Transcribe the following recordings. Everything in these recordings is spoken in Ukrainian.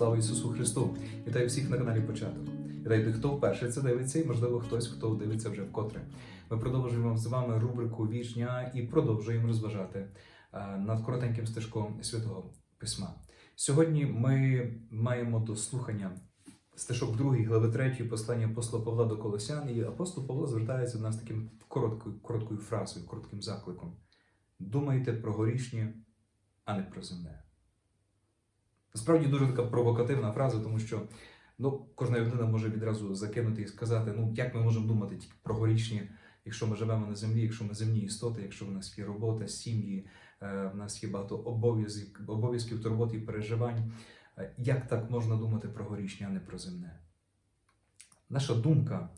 Слава Ісусу Христу! Вітаю всіх на каналі Початок. Вітаю тих, хто вперше це дивиться, і можливо хтось, хто дивиться вже вкотре. Ми продовжуємо з вами рубрику «Віч дня» і продовжуємо розважати е, над коротеньким стежком Святого Письма. Сьогодні ми маємо до слухання стежок 2 глави 3 послання апостола Павла до Колосян, і апостол Павло звертається до нас таким короткою, короткою фразою, коротким закликом. Думайте про горішнє, а не про земне. Насправді дуже така провокативна фраза, тому що ну, кожна людина може відразу закинути і сказати, ну як ми можемо думати тільки про горішнє, якщо ми живемо на землі, якщо ми земні істоти, якщо в нас є робота, сім'ї, е, в нас є багато обов'язків, обов'язків, турбот і переживань. Е, Як так можна думати про горішнє, а не про земне? Наша думка,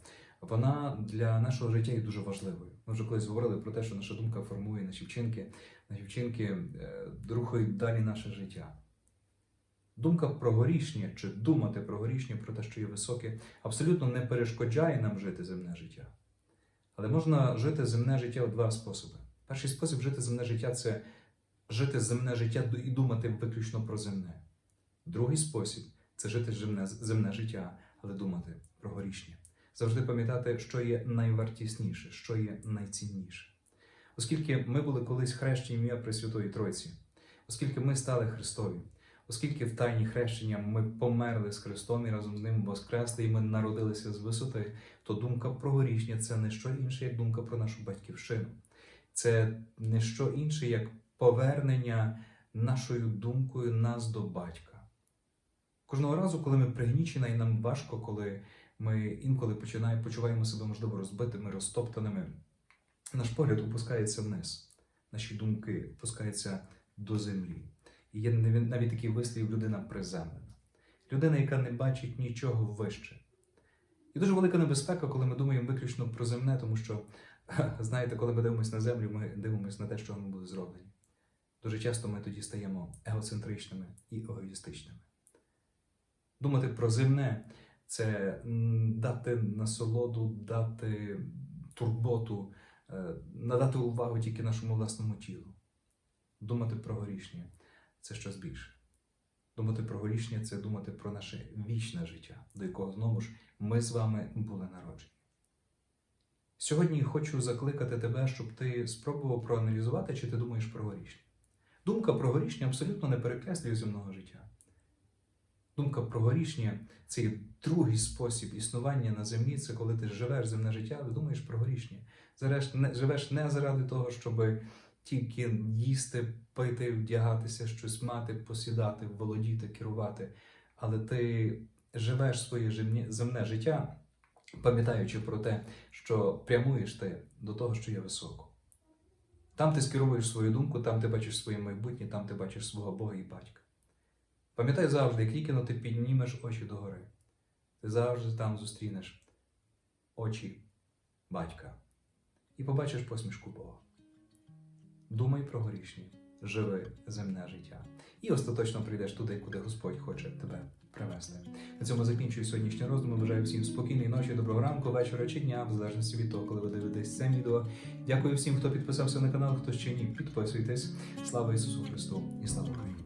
вона для нашого життя є дуже важливою. Ми вже колись говорили про те, що наша думка формує наші вчинки, наші вчинки е, рухають далі наше життя. Думка про горішнє чи думати про горішнє, про те, що є високе, абсолютно не перешкоджає нам жити земне життя. Але можна жити земне життя у два способи. Перший спосіб жити земне життя це жити земне життя і думати виключно про земне. Другий спосіб це жити земне, земне життя, але думати про горішнє. Завжди пам'ятати, що є найвартісніше, що є найцінніше. Оскільки ми були колись хрещені ім'я Пресвятої Тройці, оскільки ми стали Христові, оскільки в тайні хрещення ми померли з Христом і разом з ним воскресли, і ми народилися з висоти, то думка про горішнє це не що інше, як думка про нашу батьківщину. Це не що інше, як повернення нашою думкою нас до батька. Кожного разу, коли ми пригнічені, і нам важко, коли ми інколи починаємо почуваємо себе, можливо, розбитими, розтоптаними, наш погляд опускається вниз, наші думки опускаються до землі. Є навіть такий вислів людина приземлена. Людина, яка не бачить нічого вище. І дуже велика небезпека, коли ми думаємо виключно про земне, тому що, знаєте, коли ми дивимося на землю, ми дивимося на те, що ми були зроблені. Дуже часто ми тоді стаємо егоцентричними і егоїстичними. Думати про земне це дати насолоду, дати турботу, е, надати увагу тільки нашому власному тілу. Думати про горішнє це щось більше. Думати про горішнє це думати про наше вічне життя, до якого знову ж ми з вами були народжені. Сьогодні хочу закликати тебе, щоб ти спробував проаналізувати, чи ти думаєш про горішнє. Думка про горішнє абсолютно не перекреслює земного життя. Думка про горішнє це є другий спосіб існування на землі, це коли ти живеш земне життя, але думаєш про горішнє. Живеш не заради того, щоб тільки їсти, пити, вдягатися, щось мати, посідати, володіти, керувати. Але ти живеш своє земне життя, пам'ятаючи про те, що прямуєш ти до того, що є високо. Там ти скеровуєш свою думку, там ти бачиш своє майбутнє, там ти бачиш свого Бога і батька. Пам'ятай завжди, як тільки ти піднімеш очі догори, ти завжди там зустрінеш очі батька і побачиш посмішку Бога. Думай про горішні, живи земне життя. І остаточно прийдеш туди, куди Господь хоче тебе привести. На цьому закінчую сьогоднішні роздум. Бажаю всім спокійної ночі, доброго ранку, вечора чи дня, в залежності від того, коли ви дивитесь це відео. Дякую всім, хто підписався на канал, хто ще ні, підписуйтесь. Слава Ісусу Христу і слава Україні!